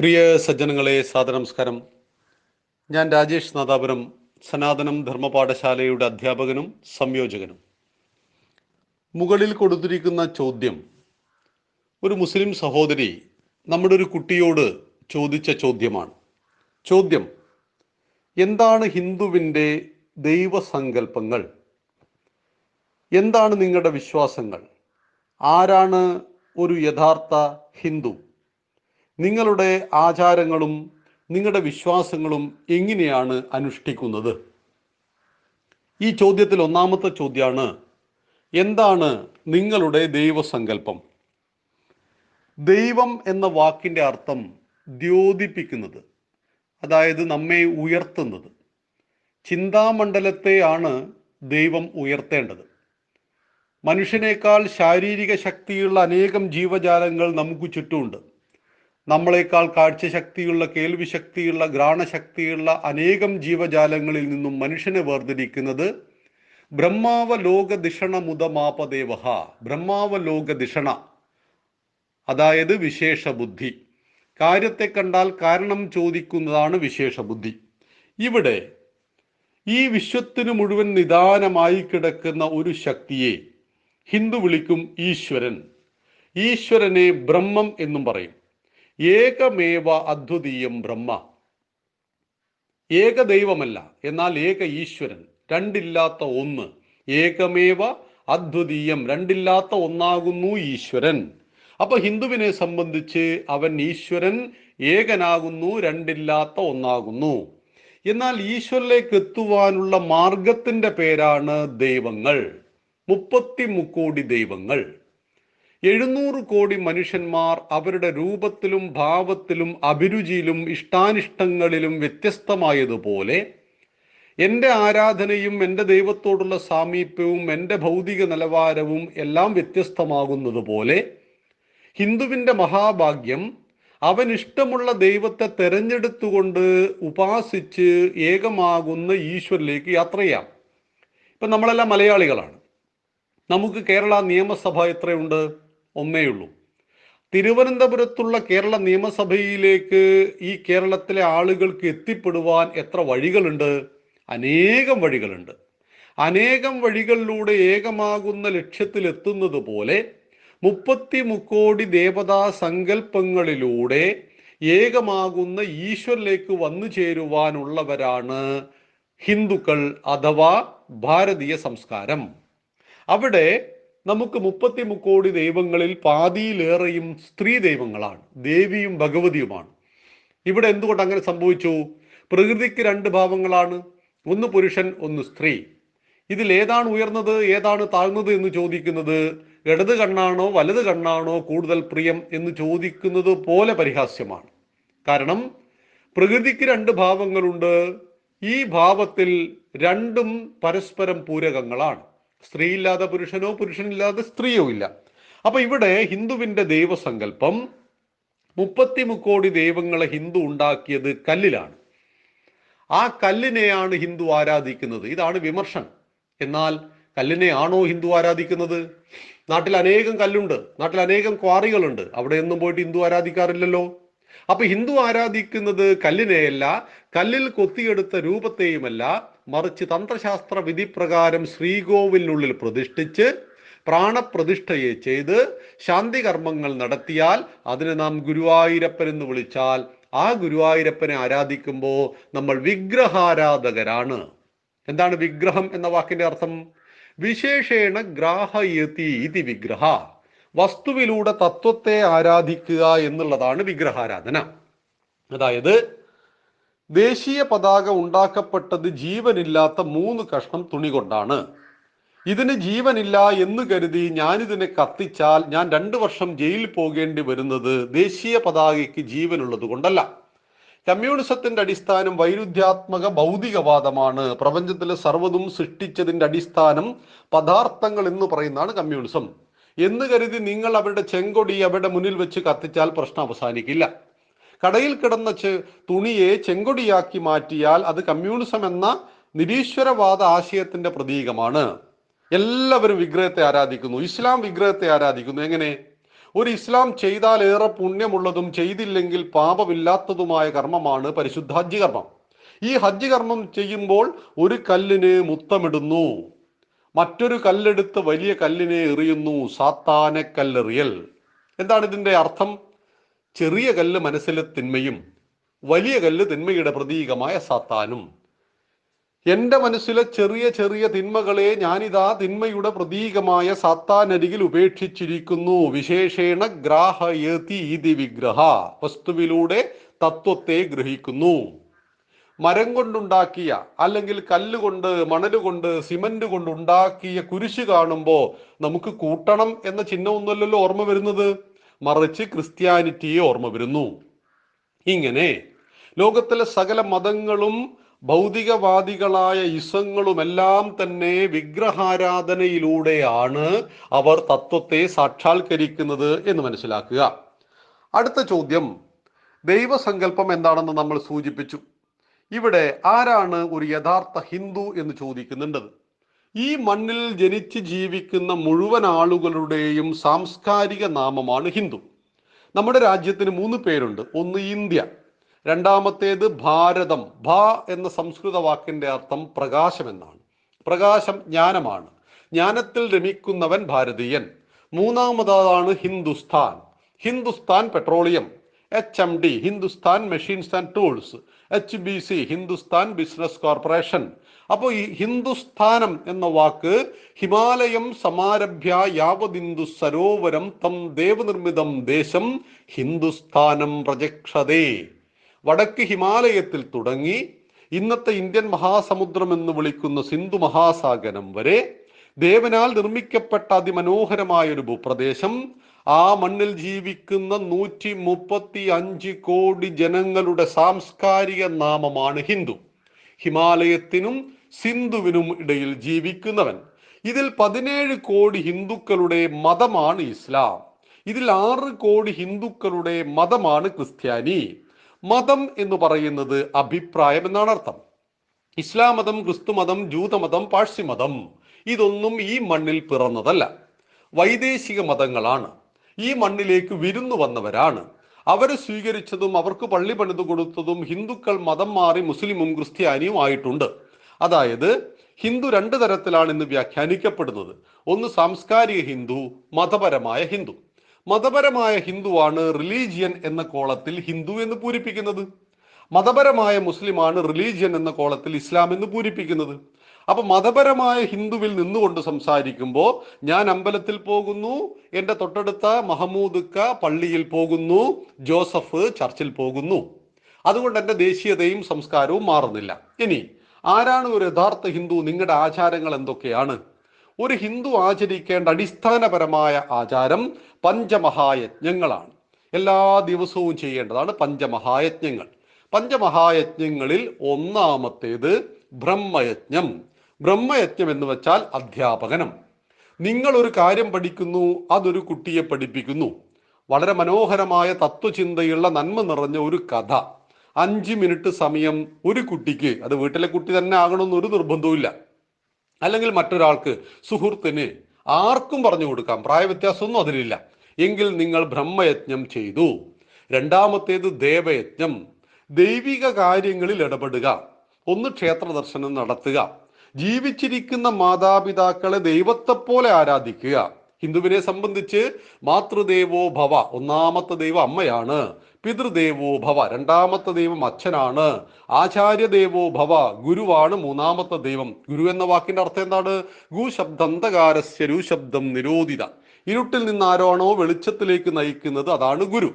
പ്രിയ സജ്ജനങ്ങളെ സാദനമസ്കാരം ഞാൻ രാജേഷ് നാദാപുരം സനാതനം ധർമ്മപാഠശാലയുടെ അധ്യാപകനും സംയോജകനും. മുകളിൽ കൊടുത്തിരിക്കുന്ന ചോദ്യം ഒരു മുസ്ലിം സഹോദരി നമ്മുടെ ഒരു കുട്ടിയോട് ചോദിച്ച ചോദ്യമാണ്. ചോദ്യം എന്താണ് ഹിന്ദുവിന്റെ ദൈവസങ്കല്പങ്ങൾ? എന്താണ് നിങ്ങളുടെ വിശ്വാസങ്ങൾ? ആരാണ് ഒരു യഥാർത്ഥ ഹിന്ദു? നിങ്ങളുടെ ആചാരങ്ങളും നിങ്ങളുടെ വിശ്വാസങ്ങളും എങ്ങനെയാണ് അനുഷ്ഠിക്കുന്നത്? ഈ ചോദ്യത്തിൽ ഒന്നാമത്തെ ചോദ്യമാണ് എന്താണ് നിങ്ങളുടെ ദൈവസങ്കല്പം? ദൈവം എന്ന വാക്കിന്റെ അർത്ഥം ദ്യോതിപ്പിക്കുന്നത് അതായത് നമ്മെ ഉയർത്തുന്നത്. ചിന്താമണ്ഡലത്തെയാണ് ദൈവം ഉയർത്തേണ്ടത്. മനുഷ്യനേക്കാൾ ശാരീരിക ശക്തിയുള്ള അനേകം ജീവജാലങ്ങൾ നമുക്ക് ചുറ്റുമുണ്ട്. നമ്മളെക്കാൾ കാഴ്ചശക്തിയുള്ള കേൾവി ശക്തിയുള്ള ഘ്രാണശക്തിയുള്ള അനേകം ജീവജാലങ്ങളിൽ നിന്നും മനുഷ്യനെ വേർതിരിക്കുന്നത് ബ്രഹ്മാവ ലോക ദിഷണ ബ്രഹ്മാവ ലോക ദിഷണ അതായത് വിശേഷ ബുദ്ധി കാര്യത്തെ കണ്ടാൽ കാരണം ചോദിക്കുന്നതാണ് വിശേഷ ബുദ്ധി ഇവിടെ ഈ വിശ്വത്തിന് മുഴുവൻ നിദാനമായി കിടക്കുന്ന ഒരു ശക്തിയെ ഹിന്ദു വിളിക്കും ഈശ്വരൻ. ഈശ്വരനെ ബ്രഹ്മം എന്നും പറയും. ഏകമേവ അദ്വിതീയം ബ്രഹ്മ. ഏക ദൈവമല്ല എന്നാൽ ഏക ഈശ്വരൻ രണ്ടില്ലാത്ത ഒന്ന്. ഏകമേവ അദ്വിതീയം രണ്ടില്ലാത്ത ഒന്നാകുന്നു ഈശ്വരൻ. അപ്പൊ ഹിന്ദുവിനെ സംബന്ധിച്ച് അവൻ ഈശ്വരൻ ഏകനാകുന്നു രണ്ടില്ലാത്ത ഒന്നാകുന്നു. എന്നാൽ ഈശ്വരിലേക്ക് എത്തുവാനുള്ള മാർഗത്തിന്റെ പേരാണ് ദൈവങ്ങൾ. മുപ്പത്തി മുക്കോടി ദൈവങ്ങൾ. എഴുന്നൂറ് കോടി മനുഷ്യന്മാർ അവരുടെ രൂപത്തിലും ഭാവത്തിലും അഭിരുചിയിലും ഇഷ്ടാനിഷ്ടങ്ങളിലും വ്യത്യസ്തമായതുപോലെ എന്റെ ആരാധനയും എന്റെ ദൈവത്തോടുള്ള സാമീപ്യവും എന്റെ ഭൗതിക നിലവാരവും എല്ലാം വ്യത്യസ്തമാകുന്നത് പോലെ ഹിന്ദുവിന്റെ മഹാഭാഗ്യം അവൻ ഇഷ്ടമുള്ള ദൈവത്തെ തെരഞ്ഞെടുത്തുകൊണ്ട് ഉപാസിച്ച് ഏകമാകുന്ന ഈശ്വരിലേക്ക് യാത്ര ചെയ്യാം ഇപ്പം നമ്മളെല്ലാം മലയാളികളാണ്. നമുക്ക് കേരള നിയമസഭ എത്രയുണ്ട്? ഒന്നേ ഉള്ളൂ. തിരുവനന്തപുരത്തുള്ള കേരള നിയമസഭയിലേക്ക് ഈ കേരളത്തിലെ ആളുകൾക്ക് എത്തിപ്പെടുവാൻ എത്ര വഴികളുണ്ട്? അനേകം വഴികളുണ്ട്. അനേകം വഴികളിലൂടെ ഏകമാകുന്ന ലക്ഷ്യത്തിൽ എത്തുന്നത് പോലെ മുപ്പത്തി മുക്കോടി ദേവതാ സങ്കല്പങ്ങളിലൂടെ ഏകമാകുന്ന ഈശ്വരിലേക്ക് വന്നു ചേരുവാനുള്ളവരാണ് ഹിന്ദുക്കൾ അഥവാ ഭാരതീയ സംസ്കാരം. അവിടെ നമുക്ക് മുപ്പത്തി മുക്കോടി ദൈവങ്ങളിൽ പാതിയിലേറെയും സ്ത്രീ ദൈവങ്ങളാണ്. ദേവിയും ഭഗവതിയുമാണ്. ഇവിടെ എന്തുകൊണ്ട് അങ്ങനെ സംഭവിച്ചു? പ്രകൃതിക്ക് രണ്ട് ഭാവങ്ങളാണ്. ഒന്ന് പുരുഷൻ ഒന്ന് സ്ത്രീ. ഇതിൽ ഏതാണ് ഉയർന്നത് ഏതാണ് താഴ്ന്നത് എന്ന് ചോദിക്കുന്നത് ഇടത് കണ്ണാണോ വലത് കണ്ണാണോ കൂടുതൽ പ്രിയം എന്ന് ചോദിക്കുന്നത് പോലെ പരിഹാസ്യമാണ്. കാരണം പ്രകൃതിക്ക് രണ്ട് ഭാവങ്ങളുണ്ട്. ഈ ഭാവത്തിൽ രണ്ടും പരസ്പരം പൂരകങ്ങളാണ്. സ്ത്രീയില്ലാതെ പുരുഷനോ പുരുഷനില്ലാതെ സ്ത്രീയോ ഇല്ല. അപ്പൊ ഇവിടെ ഹിന്ദുവിന്റെ ദൈവസങ്കല്പം മുപ്പത്തി മുക്കോടി ദൈവങ്ങളെ ഹിന്ദു ഉണ്ടാക്കിയത് കല്ലിലാണ്. ആ കല്ലിനെയാണ് ഹിന്ദു ആരാധിക്കുന്നത്. ഇതാണ് വിമർശനം. എന്നാൽ കല്ലിനെയാണോ ഹിന്ദു ആരാധിക്കുന്നത്? നാട്ടിൽ അനേകം കല്ലുണ്ട്. നാട്ടിൽ അനേകം ക്വാറികളുണ്ട്. അവിടെ ഒന്നും പോയിട്ട് ഹിന്ദു ആരാധിക്കാറില്ലല്ലോ. അപ്പൊ ഹിന്ദു ആരാധിക്കുന്നത് കല്ലിനെയല്ല കല്ലിൽ കൊത്തിയെടുത്ത രൂപത്തെയുമല്ല മറിച്ച് തന്ത്രശാസ്ത്ര വിധി പ്രകാരം ശ്രീകോവിലിനുള്ളിൽ പ്രതിഷ്ഠിച്ച് പ്രാണപ്രതിഷ്ഠയെ ചെയ്ത് ശാന്തി കർമ്മങ്ങൾ നടത്തിയാൽ അതിനെ നാം ഗുരുവായൂരപ്പൻ എന്ന് വിളിച്ചാൽ ആ ഗുരുവായൂരപ്പനെ ആരാധിക്കുമ്പോൾ നമ്മൾ വിഗ്രഹാരാധകരാണ്. എന്താണ് വിഗ്രഹം എന്ന വാക്കിന്റെ അർത്ഥം? വിശേഷേണ ഗ്രാഹയതി ഇതി വിഗ്രഹ. വസ്തുവിലൂടെ തത്വത്തെ ആരാധിക്കുക എന്നുള്ളതാണ് വിഗ്രഹാരാധന. അതായത് ദേശീയ പതാക ഉണ്ടാക്കപ്പെട്ടത് ജീവനില്ലാത്ത മൂന്ന് കഷ്ണം തുണി കൊണ്ടാണ്. ഇതിന് ജീവനില്ല എന്ന് കരുതി ഞാനിതിനെ കത്തിച്ചാൽ ഞാൻ രണ്ടു വർഷം ജയിലിൽ പോകേണ്ടി വരുന്നത് ദേശീയ പതാകയ്ക്ക് ജീവനുള്ളത് കൊണ്ടല്ല. കമ്മ്യൂണിസത്തിന്റെ അടിസ്ഥാനം വൈരുദ്ധ്യാത്മക ഭൗതികവാദമാണ്. പ്രപഞ്ചത്തിലെ സർവതും സൃഷ്ടിച്ചതിന്റെ അടിസ്ഥാനം പദാർത്ഥങ്ങൾ എന്ന് പറയുന്നതാണ് കമ്മ്യൂണിസം. എന്ന് കരുതി നിങ്ങൾ അവരുടെ ചെങ്കൊടി അവരുടെ മുന്നിൽ വെച്ച് കത്തിച്ചാൽ പ്രശ്നം അവസാനിക്കില്ല. കടയിൽ കിടന്ന ചെ തുണിയെ ചെങ്കൊടിയാക്കി മാറ്റിയാൽ അത് കമ്മ്യൂണിസം എന്ന നിരീശ്വരവാദ ആശയത്തിന്റെ പ്രതീകമാണ്. എല്ലാവരും വിഗ്രഹത്തെ ആരാധിക്കുന്നു. ഇസ്ലാം വിഗ്രഹത്തെ ആരാധിക്കുന്നു. എങ്ങനെ? ഒരു ഇസ്ലാം ചെയ്താൽ ഏറെ പുണ്യമുള്ളതും ചെയ്തില്ലെങ്കിൽ പാപമില്ലാത്തതുമായ കർമ്മമാണ് പരിശുദ്ധ ഹജ്ജ് കർമ്മം. ഈ ഹജ്ജ് കർമ്മം ചെയ്യുമ്പോൾ ഒരു കല്ലിന് മുത്തമിടുന്നു. മറ്റൊരു കല്ലെടുത്ത് വലിയ കല്ലിനെ എറിയുന്നു. സാത്താനെ കല്ലെറിയൽ. എന്താണ് ഇതിന്റെ അർത്ഥം? ചെറിയ കല്ല് മനസ്സിലെ തിന്മയും വലിയ കല്ല് തിന്മയുടെ പ്രതീകമായ സാത്താനും. എന്റെ മനസ്സിലെ ചെറിയ ചെറിയ തിന്മകളെ ഞാനിതാ തിന്മയുടെ പ്രതീകമായ സാത്താനരികിൽ ഉപേക്ഷിച്ചിരിക്കുന്നു. വിശേഷേണ ഗ്രാഹയതി വിഗ്രഹ. വസ്തുവിലൂടെ തത്വത്തെ ഗ്രഹിക്കുന്നു. മരം കൊണ്ടുണ്ടാക്കിയ അല്ലെങ്കിൽ കല്ലുകൊണ്ട് മണലുകൊണ്ട് സിമന്റ് കൊണ്ട് ഉണ്ടാക്കിയ കുരിശ് കാണുമ്പോൾ നമുക്ക് കൂട്ടണം എന്ന ചിഹ്നമൊന്നുമല്ലല്ലോ ഓർമ്മ വരുന്നത്? മറിച്ച് ക്രിസ്ത്യാനിറ്റിയെ ഓർമ്മ വരുന്നു. ഇങ്ങനെ ലോകത്തിലെ സകല മതങ്ങളും ഭൗതികവാദികളായ ഇസങ്ങളുമെല്ലാം തന്നെ വിഗ്രഹാരാധനയിലൂടെയാണ് അവർ തത്വത്തെ സാക്ഷാത്കരിക്കുന്നത് എന്ന് മനസ്സിലാക്കുക. അടുത്ത ചോദ്യം ദൈവസങ്കല്പം എന്താണെന്ന് നമ്മൾ സൂചിപ്പിച്ചു. ഇവിടെ ആരാണ് ഒരു യഥാർത്ഥ ഹിന്ദു എന്ന് ചോദിക്കുന്നുണ്ടത് ഈ മണ്ണിൽ ജനിച്ച് ജീവിക്കുന്ന മുഴുവൻ ആളുകളുടെയും സാംസ്കാരിക നാമമാണ് ഹിന്ദു. നമ്മുടെ രാജ്യത്തിന് മൂന്ന് പേരുണ്ട്. ഒന്ന് ഇന്ത്യ രണ്ടാമത്തേത് ഭാരതം. ഭ എന്ന സംസ്കൃത വാക്കിന്റെ അർത്ഥം പ്രകാശം എന്നാണ്. പ്രകാശം ജ്ഞാനമാണ്. ജ്ഞാനത്തിൽ രമിക്കുന്നവൻ ഭാരതീയൻ. മൂന്നാമതാണ് Hindustan. Hindustan petroleum. H M D Hindustan machines and tools. H B C Hindustan business corporation. അപ്പോൾ ഈ ഹിന്ദുസ്ഥാനം എന്ന വാക്ക് ഹിമാലയം സമാരഭ്യ യാവതിന്ദു സരോവരം തം ദേവനിർമ്മിതം ദേശം ഹിന്ദുസ്ഥാനം പ്രജക്ഷതേ. വടക്ക് ഹിമാലയത്തിൽ തുടങ്ങി ഇന്നത്തെ ഇന്ത്യൻ മഹാസമുദ്രം എന്ന് വിളിക്കുന്ന സിന്ധു മഹാസാഗരം വരെ ദേവനാൽ നിർമ്മിക്കപ്പെട്ട അതിമനോഹരമായ ഒരു ഭൂപ്രദേശം. ആ മണ്ണിൽ ജീവിക്കുന്ന നൂറ്റി മുപ്പത്തി അഞ്ച് കോടി ജനങ്ങളുടെ സാംസ്കാരിക നാമമാണ് ഹിന്ദു. ഹിമാലയത്തിനും സിന്ധുവിനും ഇടയിൽ ജീവിക്കുന്നവൻ. ഇതിൽ പതിനേഴ് കോടി ഹിന്ദുക്കളുടെ മതമാണ് ഇസ്ലാം. ഇതിൽ ആറ് കോടി ഹിന്ദുക്കളുടെ മതമാണ് ക്രിസ്ത്യാനി. മതം എന്ന് പറയുന്നത് അഭിപ്രായം എന്നാണ് അർത്ഥം. ഇസ്ലാം മതം ക്രിസ്തു മതം ജൂതമതം പാഴ്സിമതം ഇതൊന്നും ഈ മണ്ണിൽ പിറന്നതല്ല. വൈദേശിക മതങ്ങളാണ്. ഈ മണ്ണിലേക്ക് വിരുന്നു വന്നവരാണ്. അവരെ സ്വീകരിച്ചതും അവർക്ക് പള്ളി പണിതു കൊടുത്തതും ഹിന്ദുക്കൾ മതം മാറി മുസ്ലിമും ക്രിസ്ത്യാനിയും ആയിട്ടുണ്ട്. അതായത് ഹിന്ദു രണ്ട് തരത്തിലാണ് ഇന്ന് വ്യാഖ്യാനിക്കപ്പെടുന്നത്. ഒന്ന് സാംസ്കാരിക ഹിന്ദു മതപരമായ ഹിന്ദു. മതപരമായ ഹിന്ദുവാണ് റിലീജിയൻ എന്ന കോളത്തിൽ ഹിന്ദു എന്ന് പൂരിപ്പിക്കുന്നത്. മതപരമായ മുസ്ലിമാണ് റിലീജിയൻ എന്ന കോളത്തിൽ ഇസ്ലാം എന്ന് പൂരിപ്പിക്കുന്നത്. അപ്പൊ മതപരമായ ഹിന്ദുവിൽ നിന്നുകൊണ്ട് സംസാരിക്കുമ്പോൾ ഞാൻ അമ്പലത്തിൽ പോകുന്നു എന്റെ തൊട്ടടുത്ത മഹമൂദുക്ക പള്ളിയിൽ പോകുന്നു ജോസഫ് ചർച്ചിൽ പോകുന്നു. അതുകൊണ്ട് എന്റെ ദേശീയതയും സംസ്കാരവും മാറുന്നില്ല. ഇനി ആരാണ് ഒരു യഥാർത്ഥ ഹിന്ദു? നിങ്ങളുടെ ആചാരങ്ങൾ എന്തൊക്കെയാണ്? ഒരു ഹിന്ദു ആചരിക്കേണ്ട അടിസ്ഥാനപരമായ ആചാരം പഞ്ചമഹായജ്ഞങ്ങളാണ്. എല്ലാ ദിവസവും ചെയ്യേണ്ടതാണ് പഞ്ചമഹായജ്ഞങ്ങൾ. പഞ്ചമഹായജ്ഞങ്ങളിൽ ഒന്നാമത്തേത് ബ്രഹ്മയജ്ഞം. ബ്രഹ്മയജ്ഞം എന്ന് വെച്ചാൽ അധ്യാപകനം. നിങ്ങൾ ഒരു കാര്യം പഠിക്കുന്നു അതൊരു കുട്ടിയെ പഠിപ്പിക്കുന്നു. വളരെ മനോഹരമായ തത്വചിന്തയുള്ള നന്മ നിറഞ്ഞ ഒരു കഥ. അഞ്ച് മിനിറ്റ് സമയം ഒരു കുട്ടിക്ക് അത് വീട്ടിലെ കുട്ടി തന്നെ ആകണമെന്ന് ഒരു നിർബന്ധവും അല്ലെങ്കിൽ മറ്റൊരാൾക്ക് സുഹൃത്തിന് ആർക്കും പറഞ്ഞു കൊടുക്കാം പ്രായവ്യത്യാസമൊന്നും അതിലില്ല. എങ്കിൽ നിങ്ങൾ ബ്രഹ്മയജ്ഞം ചെയ്തു. രണ്ടാമത്തേത് ദേവയജ്ഞം. ദൈവിക കാര്യങ്ങളിൽ ഇടപെടുക. ഒന്ന് ക്ഷേത്ര ദർശനം നടത്തുക. ജീവിച്ചിരിക്കുന്ന മാതാപിതാക്കളെ ദൈവത്തെ പോലെ ആരാധിക്കുക. ഹിന്ദുവിനെ സംബന്ധിച്ച് മാതൃദേവോ ഭവ ഒന്നാമത്തെ ദൈവം അമ്മയാണ്. പിതൃദേവോ ഭവ. രണ്ടാമത്തെ ദൈവം അച്ഛനാണ്. ആചാര്യദേവോ ഭവ. ഗുരുവാണ് മൂന്നാമത്തെ ദൈവം. ഗുരു എന്ന വാക്കിന്റെ അർത്ഥം എന്താണ്? ഗു ശബ്ദന്തകാരസ്യ രു ശബ്ദം നിരോധിത. ഇരുട്ടിൽ നിന്ന് ആരോണോ വെളിച്ചത്തിലേക്ക് നയിക്കുന്നത്? അതാണ് ഗുരു.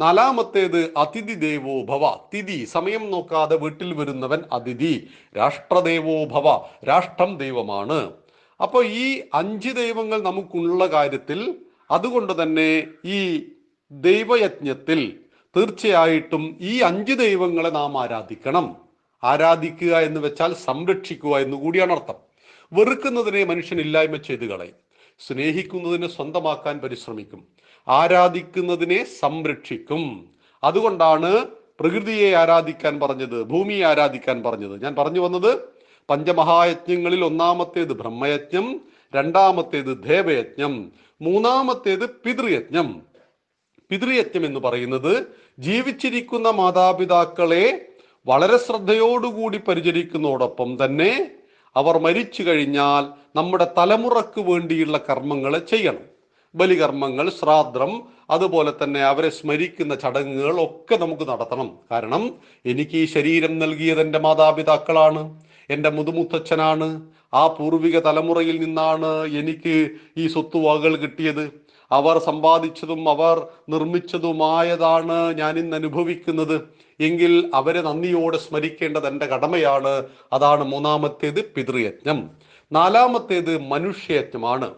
നാലാമത്തേത് അതിഥി ദേവോ ഭവ. തിഥി സമയം നോക്കാതെ വീട്ടിൽ വരുന്നവൻ അതിഥി. രാഷ്ട്രദേവോ ഭവ. രാഷ്ട്രം ദൈവമാണ്. അപ്പോൾ ഈ അഞ്ച് ദൈവങ്ങൾ നമുക്കുള്ള കാര്യത്തിൽ അതുകൊണ്ട് തന്നെ ഈ ദൈവയജ്ഞത്തിൽ തീർച്ചയായിട്ടും ഈ അഞ്ച് ദൈവങ്ങളെ നാം ആരാധിക്കണം. ആരാധിക്കുക എന്ന് വെച്ചാൽ സംരക്ഷിക്കുക എന്ന് കൂടിയാണ് അർത്ഥം. വെറുക്കുന്നതിനെ മനുഷ്യൻ ഇല്ലായ്മ ചെയ്തു കളയും. സ്നേഹിക്കുന്നതിനെ സ്വന്തമാക്കാൻ പരിശ്രമിക്കും. ആരാധിക്കുന്നതിനെ സംരക്ഷിക്കും. അതുകൊണ്ടാണ് പ്രകൃതിയെ ആരാധിക്കാൻ പറഞ്ഞത് ഭൂമിയെ ആരാധിക്കാൻ പറഞ്ഞത്. ഞാൻ പറഞ്ഞു വന്നത് പഞ്ചമഹായജ്ഞങ്ങളിൽ ഒന്നാമത്തേത് ബ്രഹ്മയജ്ഞം രണ്ടാമത്തേത് ദേവയജ്ഞം മൂന്നാമത്തേത് പിതൃയജ്ഞം. പിതൃയജ്ഞം എന്ന് പറയുന്നത് ജീവിച്ചിരിക്കുന്ന മാതാപിതാക്കളെ വളരെ ശ്രദ്ധയോടുകൂടി പരിചരിക്കുന്നതോടൊപ്പം തന്നെ അവർ മരിച്ചു കഴിഞ്ഞാൽ നമ്മുടെ തലമുറയ്ക്ക് വേണ്ടിയുള്ള കർമ്മങ്ങൾ ചെയ്യണം. ബലികർമ്മങ്ങൾ ശ്രാദ്ധം അതുപോലെ തന്നെ അവരെ സ്മരിക്കുന്ന ചടങ്ങുകൾ ഒക്കെ നമുക്ക് നടത്തണം. കാരണം എനിക്ക് ഈ ശരീരം നൽകിയത് എന്റെ മാതാപിതാക്കളാണ് എന്റെ മുതുമുത്തച്ഛനാണ്. ആ പൂർവിക തലമുറയിൽ നിന്നാണ് എനിക്ക് ഈ സ്വത്തുവകകൾ കിട്ടിയത്. അവർ സമ്പാദിച്ചതും അവർ നിർമ്മിച്ചതുമായതാണ് ഞാൻ ഇന്ന് അനുഭവിക്കുന്നത്. എങ്കിൽ അവരെ നന്ദിയോടെ സ്മരിക്കേണ്ടത് എന്റെ കടമയാണ്. അതാണ് മൂന്നാമത്തേത് പിതൃയജ്ഞം. നാലാമത്തേത് മനുഷ്യയജ്ഞമാണ്.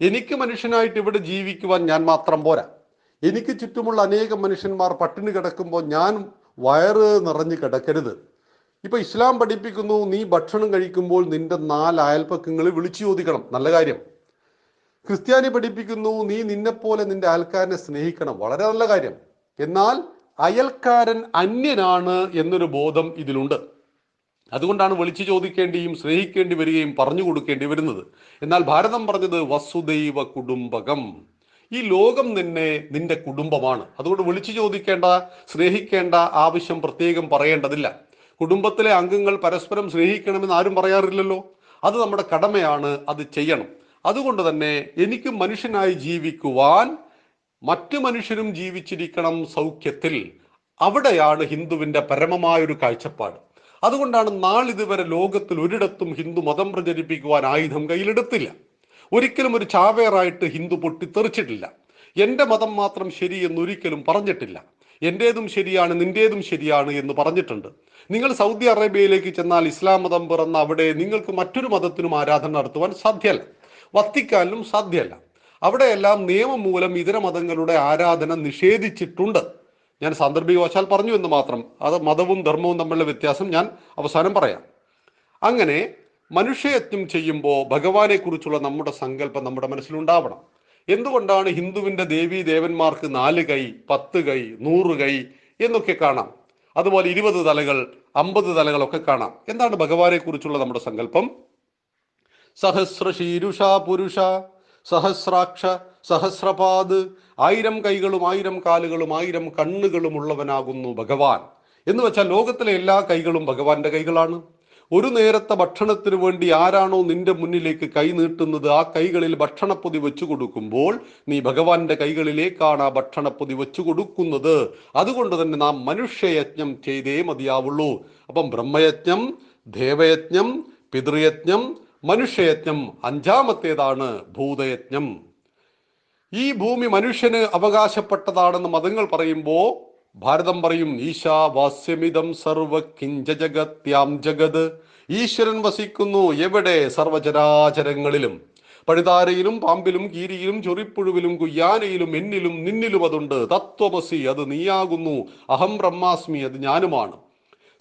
എനിക്ക് മനുഷ്യനായിട്ട് ഇവിടെ ജീവിക്കുവാൻ ഞാൻ മാത്രം പോരാ. എനിക്ക് ചുറ്റുമുള്ള അനേകം മനുഷ്യന്മാർ പട്ടിണി കിടക്കുമ്പോൾ ഞാൻ വയറ് നിറഞ്ഞു കിടക്കരുത്. ഇപ്പൊ ഇസ്ലാം പഠിപ്പിക്കുന്നു നീ ഭക്ഷണം കഴിക്കുമ്പോൾ നിന്റെ നാല് അയൽപ്പക്കങ്ങൾ വിളിച്ചു ചോദിക്കണം. നല്ല കാര്യം. ക്രിസ്ത്യാനി പഠിപ്പിക്കുന്നു നീ നിന്നെപ്പോലെ നിന്റെ അയൽക്കാരനെ സ്നേഹിക്കണം. വളരെ നല്ല കാര്യം. എന്നാൽ അയൽക്കാരൻ അന്യനാണ് എന്നൊരു ബോധം ഇതിലുണ്ട്. അതുകൊണ്ടാണ് വിളിച്ചു ചോദിക്കേണ്ടിയും സ്നേഹിക്കേണ്ടി വരികയും പറഞ്ഞു കൊടുക്കേണ്ടി വരുന്നത്. എന്നാൽ ഭാരതം പറഞ്ഞത് വസുദൈവ കുടുംബകം. ഈ ലോകം നിന്നെ നിന്റെ കുടുംബമാണ്. അതുകൊണ്ട് വിളിച്ചു ചോദിക്കേണ്ട സ്നേഹിക്കേണ്ട ആവശ്യം പ്രത്യേകം പറയേണ്ടതില്ല. കുടുംബത്തിലെ അംഗങ്ങൾ പരസ്പരം സ്നേഹിക്കണമെന്ന് ആരും പറയാറില്ലല്ലോ. അത് നമ്മുടെ കടമയാണ് അത് ചെയ്യണം. അതുകൊണ്ട് തന്നെ എനിക്ക് മനുഷ്യനായി ജീവിക്കുവാൻ മറ്റു മനുഷ്യരും ജീവിച്ചിരിക്കണം സൗഖ്യത്തിൽ. അവിടെയാണ് ഹിന്ദുവിന്റെ പരമമായ ഒരു കാഴ്ചപ്പാട്. അതുകൊണ്ടാണ് നാളിതുവരെ ലോകത്തിൽ ഒരിടത്തും ഹിന്ദു മതം പ്രചരിപ്പിക്കുവാൻ ആയുധം കയ്യിലെടുത്തില്ല. ഒരിക്കലും ഒരു ചാവേറായിട്ട് ഹിന്ദു പൊട്ടിത്തെറിച്ചിട്ടില്ല. എന്റെ മതം മാത്രം ശരി എന്നൊരിക്കലും പറഞ്ഞിട്ടില്ല. എന്റേതും ശരിയാണ് നിന്റേതും ശരിയാണ് എന്ന് പറഞ്ഞിട്ടുണ്ട്. നിങ്ങൾ സൗദി അറേബ്യയിലേക്ക് ചെന്നാൽ ഇസ്ലാം മതം പിറന്ന അവിടെ നിങ്ങൾക്ക് മറ്റൊരു മതത്തിനും ആരാധന നടത്തുവാൻ സാധ്യമല്ല വത്തിക്കാനിലും സാധ്യമല്ല. അവിടെയെല്ലാം നിയമം മൂലം ഇതര മതങ്ങളുടെ ആരാധന നിഷേധിച്ചിട്ടുണ്ട്. ഞാൻ സാന്ദർഭികവശാൽ പറഞ്ഞു എന്ന് മാത്രം. അത് മതവും ധർമ്മവും തമ്മിലുള്ള വ്യത്യാസം ഞാൻ അവസാനം പറയാം. അങ്ങനെ മനുഷ്യയജ്ഞം ചെയ്യുമ്പോൾ ഭഗവാനെ കുറിച്ചുള്ള നമ്മുടെ സങ്കല്പം നമ്മുടെ മനസ്സിലുണ്ടാവണം. എന്തുകൊണ്ടാണ് ഹിന്ദുവിന്റെ ദേവീ ദേവന്മാർക്ക് നാല് കൈ പത്ത് കൈ നൂറ് കൈ എന്നൊക്കെ കാണാം? അതുപോലെ ഇരുപത് തലകൾ അമ്പത് തലകളൊക്കെ കാണാം. എന്താണ് ഭഗവാനെ കുറിച്ചുള്ള നമ്മുടെ സങ്കല്പം? സഹസ്രശീരുഷ പുരുഷ സഹസ്രാക്ഷ സഹസ്രപാദ്. ആയിരം കൈകളും ആയിരം കാലുകളും ആയിരം കണ്ണുകളും ഉള്ളവനാകുന്നു ഭഗവാൻ. എന്ന് വെച്ചാൽ ലോകത്തിലെ എല്ലാ കൈകളും ഭഗവാന്റെ കൈകളാണ്. ഒരു നേരത്തെ ഭക്ഷണത്തിന് വേണ്ടി ആരാണോ നിന്റെ മുന്നിലേക്ക് കൈ നീട്ടുന്നത് ആ കൈകളിൽ ഭക്ഷണപ്പൊതി വെച്ചു കൊടുക്കുമ്പോൾ നീ ഭഗവാന്റെ കൈകളിലേക്കാണ് ആ ഭക്ഷണപ്പൊതി വെച്ചു കൊടുക്കുന്നത്. അതുകൊണ്ട് തന്നെ നാം മനുഷ്യയജ്ഞം ചെയ്തേ മതിയാവുള്ളൂ. അപ്പം ബ്രഹ്മയജ്ഞം ദേവയജ്ഞം പിതൃയജ്ഞം മനുഷ്യയജ്ഞം അഞ്ചാമത്തേതാണ് ഭൂതയജ്ഞം ഈ ഭൂമി മനുഷ്യന് അവകാശപ്പെട്ടതാണെന്ന് മതങ്ങൾ പറയുമ്പോൾ ഭാരതം പറയും ഈശാവാസ്യമിതം സർവ കിഞ്ച ജഗത്യാം ജഗത്. ഈശ്വരൻ വസിക്കുന്നു എവിടെ? സർവചരാചരങ്ങളിലും. പഴുതാരയിലും പാമ്പിലും കീരിയിലും ചൊറിപ്പുഴുവിലും കുയ്യാനയിലും എന്നിലും നിന്നിലും അതുണ്ട്. തത്വമസി അത് നീയാകുന്നു. അഹം ബ്രഹ്മാസ്മി അത് ഞാനുമാണ്.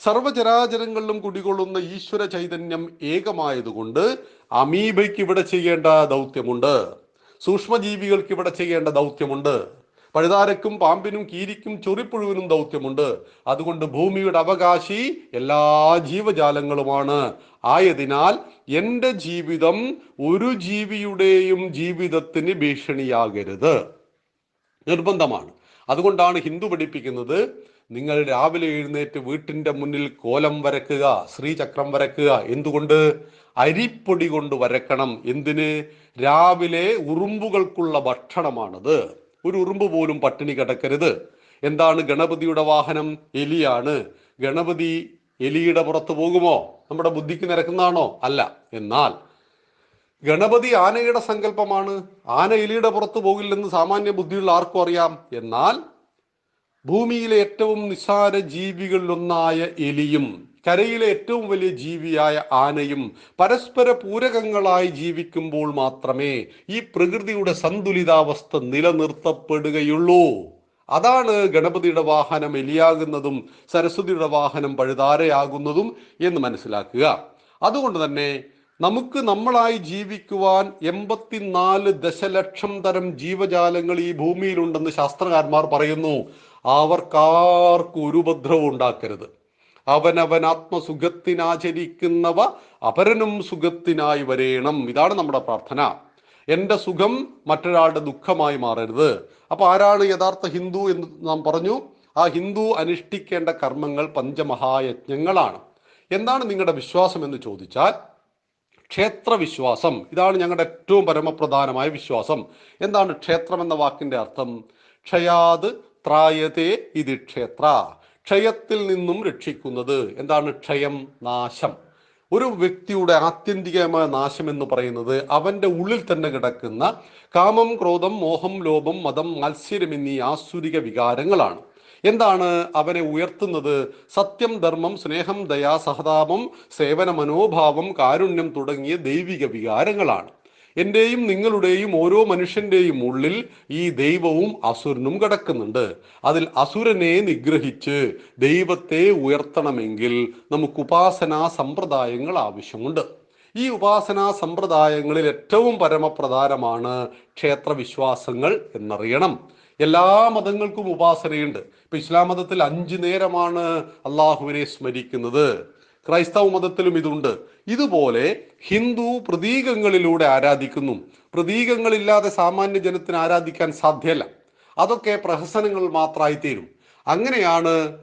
സർവചരാചരങ്ങളിലും കുടികൊള്ളുന്ന ഈശ്വര ചൈതന്യം ഏകമായതുകൊണ്ട് അമീബയ്ക്ക് ഇവിടെ ചെയ്യേണ്ട ദൗത്യമുണ്ട്. സൂക്ഷ്മജീവികൾക്ക് ഇവിടെ ചെയ്യേണ്ട ദൗത്യമുണ്ട്. പഴുതാരക്കും പാമ്പിനും കീരിക്കും ചൊറിപ്പുഴുവിനും ദൗത്യമുണ്ട്. അതുകൊണ്ട് ഭൂമിയുടെ അവകാശി എല്ലാ ജീവജാലങ്ങളുമാണ്. ആയതിനാൽ എന്റെ ജീവിതം ഒരു ജീവിയുടെയും ജീവിതത്തിന് ഭീഷണിയാകരുത്. നിർബന്ധമാണ്. അതുകൊണ്ടാണ് ഹിന്ദു പഠിപ്പിക്കുന്നത് നിങ്ങൾ രാവിലെ എഴുന്നേറ്റ് വീട്ടിന്റെ മുന്നിൽ കോലം വരക്കുക ശ്രീചക്രം വരക്കുക. എന്തുകൊണ്ട്? അരിപ്പൊടി കൊണ്ട് വരക്കണം. എന്തിന്? രാവിലെ ഉറുമ്പുകൾക്കുള്ള ഭക്ഷണമാണത്. ഒരു ഉറുമ്പ് പോലും പട്ടിണി കിടക്കരുത്. എന്താണ് ഗണപതിയുടെ വാഹനം? എലിയാണ്. ഗണപതി എലിയുടെ പുറത്ത് പോകുമോ? നമ്മുടെ ബുദ്ധിക്ക് നിരക്കുന്നതാണോ? അല്ല. എന്നാൽ ഗണപതി ആനയുടെ സങ്കല്പമാണ്. ആന എലിയുടെ പുറത്ത് പോകില്ലെന്ന് സാമാന്യ ബുദ്ധിയുള്ള ആർക്കും അറിയാം. എന്നാൽ ഭൂമിയിലെ ഏറ്റവും നിസ്സാര ജീവികളിലൊന്നായ എലിയും കരയിലെ ഏറ്റവും വലിയ ജീവിയായ ആനയും പരസ്പര പൂരകങ്ങളായി ജീവിക്കുമ്പോൾ മാത്രമേ ഈ പ്രകൃതിയുടെ സന്തുലിതാവസ്ഥ നിലനിർത്തപ്പെടുകയുള്ളൂ. അതാണ് ഗണപതിയുടെ വാഹനം എലിയാകുന്നതും സരസ്വതിയുടെ വാഹനം പഴുതാരയാകുന്നതും എന്ന് മനസ്സിലാക്കുക. അതുകൊണ്ട് തന്നെ നമുക്ക് നമ്മളായി ജീവിക്കുവാൻ എൺപത്തിനാല് ദശലക്ഷം തരം ജീവജാലങ്ങൾ ഈ ഭൂമിയിലുണ്ടെന്ന് ശാസ്ത്രകാരന്മാർ പറയുന്നു. അവർക്കാർക്കും ഒരു ഉപദ്രവം ഉണ്ടാക്കരുത്. അവനവൻ ആത്മസുഖത്തിനാചരിക്കുന്നവ അപരനും സുഖത്തിനായി വരേണം. ഇതാണ് നമ്മുടെ പ്രാർത്ഥന. എന്റെ സുഖം മറ്റൊരാളുടെ ദുഃഖമായി മാറരുത്. അപ്പൊ ആരാണ് യഥാർത്ഥ ഹിന്ദു എന്ന് നാം പറഞ്ഞു? ആ ഹിന്ദു അനുഷ്ഠിക്കേണ്ട കർമ്മങ്ങൾ പഞ്ചമഹായജ്ഞങ്ങളാണ്. എന്താണ് നിങ്ങളുടെ വിശ്വാസം എന്ന് ചോദിച്ചാൽ ക്ഷേത്രവിശ്വാസം. ഇതാണ് ഞങ്ങളുടെ ഏറ്റവും പരമപ്രധാനമായ വിശ്വാസം. എന്താണ് ക്ഷേത്രം എന്ന വാക്കിന്റെ അർത്ഥം? ക്ഷയാത് ത്രായതേ ഇത് ക്ഷേത്ര ക്ഷയത്തിൽ നിന്നും രക്ഷിക്കുന്നത്. എന്താണ് ക്ഷയം? നാശം. ഒരു വ്യക്തിയുടെ ആത്യന്തികമായ നാശം എന്ന് പറയുന്നത് അവന്റെ ഉള്ളിൽ തന്നെ കിടക്കുന്ന കാമം ക്രോധം മോഹം ലോഭം മതം മത്സരം എന്നീ ആസുരിക വികാരങ്ങളാണ്. എന്താണ് അവനെ ഉയർത്തുന്നത്? സത്യം ധർമ്മം സ്നേഹം ദയ സഹതാപം സേവന മനോഭാവം കാരുണ്യം തുടങ്ങിയ ദൈവിക വികാരങ്ങളാണ്. എന്റെയും നിങ്ങളുടെയും ഓരോ മനുഷ്യന്റെയും ഉള്ളിൽ ഈ ദൈവവും അസുരനും കിടക്കുന്നുണ്ട്. അതിൽ അസുരനെ നിഗ്രഹിച്ച് ദൈവത്തെ ഉയർത്തണമെങ്കിൽ നമുക്ക് ഉപാസനാ സമ്പ്രദായങ്ങൾ ആവശ്യമുണ്ട്. ഈ ഉപാസനാ സമ്പ്രദായങ്ങളിൽ ഏറ്റവും പരമപ്രധാനമാണ് ക്ഷേത്രവിശ്വാസങ്ങൾ എന്നറിയണം. എല്ലാ മതങ്ങൾക്കും ഉപാസനയുണ്ട്. ഇപ്പൊ ഇസ്ലാം മതത്തിൽ അഞ്ചു നേരമാണ് അള്ളാഹുവിനെ സ്മരിക്കുന്നത്. ക്രൈസ്തവ മതത്തിലും ഇതുണ്ട്. ഇതുപോലെ ഹിന്ദു പ്രതീകങ്ങളിലൂടെ ആരാധിക്കുന്നു. പ്രതീകങ്ങളില്ലാതെ സാമാന്യ ജനത്തിന് ആരാധിക്കാൻ സാധ്യമല്ല അതൊക്കെ പ്രഹസനങ്ങൾ മാത്രമായി തീരും അങ്ങനെയാണ്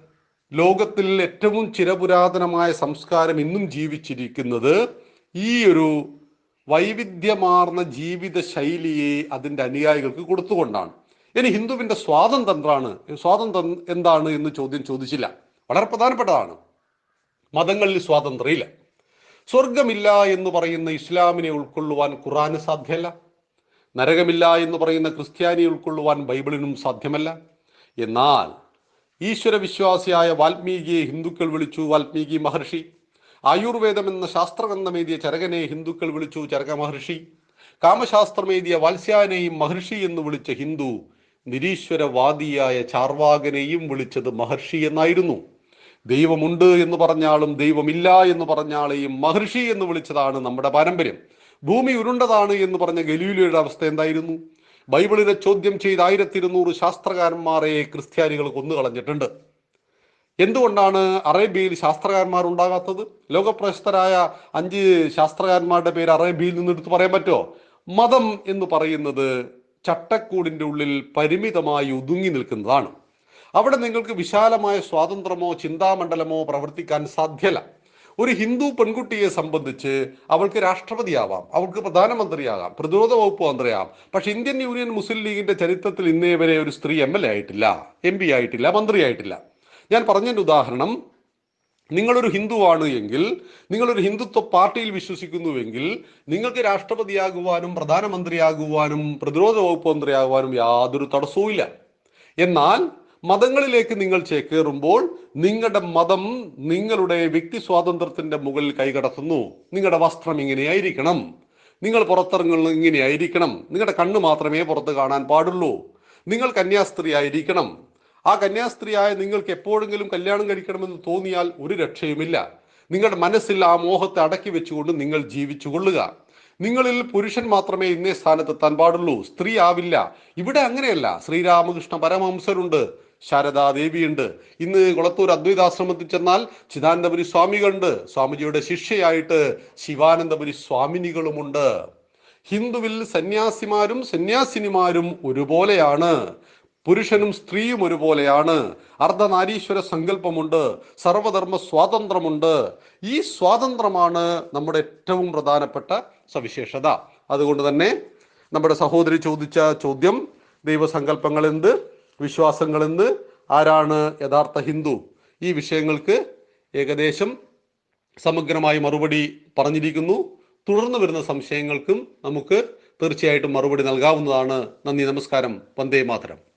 ലോകത്തിൽ ഏറ്റവും ചിരപുരാതനമായ സംസ്കാരം ഇന്നും ജീവിച്ചിരിക്കുന്നത്. ഈ ഒരു വൈവിധ്യമാർന്ന ജീവിത ശൈലിയെ അതിന്റെ അനുയായികൾക്ക് കൊടുത്തുകൊണ്ടാണ്. ഇനി ഹിന്ദുവിന്റെ സ്വാതന്ത്ര്യമാണ് സ്വാതന്ത്ര്യം എന്താണ് എന്ന് ചോദ്യം ചോദിച്ചില്ല. വളരെ പ്രധാനപ്പെട്ടതാണ്. മതങ്ങളിൽ സ്വാതന്ത്ര്യമില്ല. സ്വർഗമില്ല എന്ന് പറയുന്ന ഇസ്ലാമിനെ ഉൾക്കൊള്ളുവാൻ ഖുറാന് സാധ്യമല്ല. നരകമില്ല എന്ന് പറയുന്ന ക്രിസ്ത്യാനിയെ ഉൾക്കൊള്ളുവാൻ ബൈബിളിനും സാധ്യമല്ല. എന്നാൽ ഈശ്വര വിശ്വാസിയായ വാൽമീകിയെ ഹിന്ദുക്കൾ വിളിച്ചു വാൽമീകി മഹർഷി. ആയുർവേദം എന്ന ശാസ്ത്രഗ്രന്ഥമേതിയ ചരകനെ ഹിന്ദുക്കൾ വിളിച്ചു ചരക മഹർഷി. കാമശാസ്ത്രമേതിയ വാത്സ്യാനെയും മഹർഷി എന്ന് വിളിച്ച ഹിന്ദു നിരീശ്വരവാദിയായ ചാർവാകനെയും വിളിച്ചത് മഹർഷി എന്നായിരുന്നു. ദൈവമുണ്ട് എന്ന് പറഞ്ഞാലും ദൈവമില്ല എന്ന് പറഞ്ഞാളെയും മഹർഷി എന്ന് വിളിച്ചതാണ് നമ്മുടെ പാരമ്പര്യം. ഭൂമി ഉരുണ്ടതാണ് എന്ന് പറഞ്ഞ ഗലീലയുടെ അവസ്ഥ എന്തായിരുന്നു? ബൈബിളിനെ ചോദ്യം ചെയ്ത് ആയിരത്തി ഇരുന്നൂറ് ശാസ്ത്രകാരന്മാരെ ക്രിസ്ത്യാനികൾ കൊന്നുകളഞ്ഞിട്ടുണ്ട്. എന്തുകൊണ്ടാണ് അറേബ്യയിൽ ശാസ്ത്രകാരന്മാർ ഉണ്ടാകാത്തത്? ലോകപ്രശസ്തരായ അഞ്ച് ശാസ്ത്രകാരന്മാരുടെ പേര് അറേബ്യയിൽ നിന്ന് എടുത്ത് പറയാൻ പറ്റുമോ? മതം എന്ന് പറയുന്നത് ചട്ടക്കൂടിന്റെ ഉള്ളിൽ പരിമിതമായി ഒതുങ്ങി നിൽക്കുന്നതാണ്. അവിടെ നിങ്ങൾക്ക് വിശാലമായ സ്വാതന്ത്ര്യമോ ചിന്താമണ്ഡലമോ പ്രവർത്തിക്കാൻ സാധ്യല്ല. ഒരു ഹിന്ദു പെൺകുട്ടിയെ സംബന്ധിച്ച് അവൾക്ക് രാഷ്ട്രപതിയാവാം അവൾക്ക് പ്രധാനമന്ത്രിയാകാം പ്രതിരോധ വകുപ്പ് മന്ത്രിയാകാം പക്ഷെ ഇന്ത്യൻ യൂണിയൻ മുസ്ലിം ലീഗിന്റെ ചരിത്രത്തിൽ ഇന്നേ വരെ ഒരു സ്ത്രീ എം എൽ എ ആയിട്ടില്ല എം പി ആയിട്ടില്ല മന്ത്രിയായിട്ടില്ല ഞാൻ പറഞ്ഞതിന്റെ ഉദാഹരണം നിങ്ങളൊരു ഹിന്ദുവാണ് എങ്കിൽ നിങ്ങളൊരു ഹിന്ദുത്വ പാർട്ടിയിൽ വിശ്വസിക്കുന്നുവെങ്കിൽ നിങ്ങൾക്ക് രാഷ്ട്രപതിയാകുവാനും പ്രധാനമന്ത്രിയാകുവാനും പ്രതിരോധ വകുപ്പ് മന്ത്രിയാകുവാനും യാതൊരു തടസ്സവുമില്ല. എന്നാൽ മതങ്ങളിലേക്ക് നിങ്ങൾ ചേക്കേറുമ്പോൾ നിങ്ങളുടെ മതം നിങ്ങളുടെ വ്യക്തി സ്വാതന്ത്ര്യത്തിന്റെ മുകളിൽ കൈകടത്തുന്നു. നിങ്ങളുടെ വസ്ത്രം ഇങ്ങനെയായിരിക്കണം. നിങ്ങൾ പുറത്തിറങ്ങുന്നത് ഇങ്ങനെയായിരിക്കണം. നിങ്ങളുടെ കണ്ണ് മാത്രമേ പുറത്ത് കാണാൻ പാടുള്ളൂ. നിങ്ങൾ കന്യാസ്ത്രീ ആയിരിക്കണം. ആ കന്യാസ്ത്രീയായ നിങ്ങൾക്ക് എപ്പോഴെങ്കിലും കല്യാണം കഴിക്കണമെന്ന് തോന്നിയാൽ ഒരു രക്ഷയുമില്ല. നിങ്ങളുടെ മനസ്സിൽ ആ മോഹത്തെ അടക്കി വെച്ചുകൊണ്ട് നിങ്ങൾ ജീവിച്ചു കൊള്ളുക നിങ്ങളിൽ പുരുഷൻ മാത്രമേ ഇന്നേ സ്ഥാനത്തെത്താൻ പാടുള്ളൂ. സ്ത്രീ ആവില്ല. ഇവിടെ അങ്ങനെയല്ല. ശ്രീരാമകൃഷ്ണ പരമഹംസരുണ്ട്. ശാരദാദേവിയുണ്ട്. ഇന്ന് കുളത്തൂർ അദ്വൈതാശ്രമത്തിൽ ചെന്നാൽ ചിദാനന്ദപുരി സ്വാമികളുണ്ട്. സ്വാമിജിയുടെ ശിഷ്യയായിട്ട് ശിവാനന്ദപുരി സ്വാമിനികളുമുണ്ട്. ഹിന്ദുവിൽ സന്യാസിമാരും സന്യാസിനിമാരും ഒരുപോലെയാണ്. പുരുഷനും സ്ത്രീയും ഒരുപോലെയാണ്. അർദ്ധനാരീശ്വര സങ്കല്പമുണ്ട്. സർവധർമ്മ സ്വാതന്ത്ര്യമുണ്ട്. ഈ സ്വാതന്ത്ര്യമാണ് നമ്മുടെ ഏറ്റവും പ്രധാനപ്പെട്ട സവിശേഷത. അതുകൊണ്ട് തന്നെ നമ്മുടെ സഹോദരി ചോദിച്ച ചോദ്യം ദൈവസങ്കല്പങ്ങൾ എന്ത്? വിശ്വാസങ്ങൾ എന്ത് ആരാണ് യഥാർത്ഥ ഹിന്ദു? ഈ വിഷയങ്ങൾക്ക് ഏകദേശം സമഗ്രമായി മറുപടി പറഞ്ഞിരിക്കുന്നു. തുടർന്ന് വരുന്ന സംശയങ്ങൾക്കും നമുക്ക് തീർച്ചയായിട്ടും മറുപടി നൽകാവുന്നതാണ്. നന്ദി നമസ്കാരം. വന്ദേ മാതരം.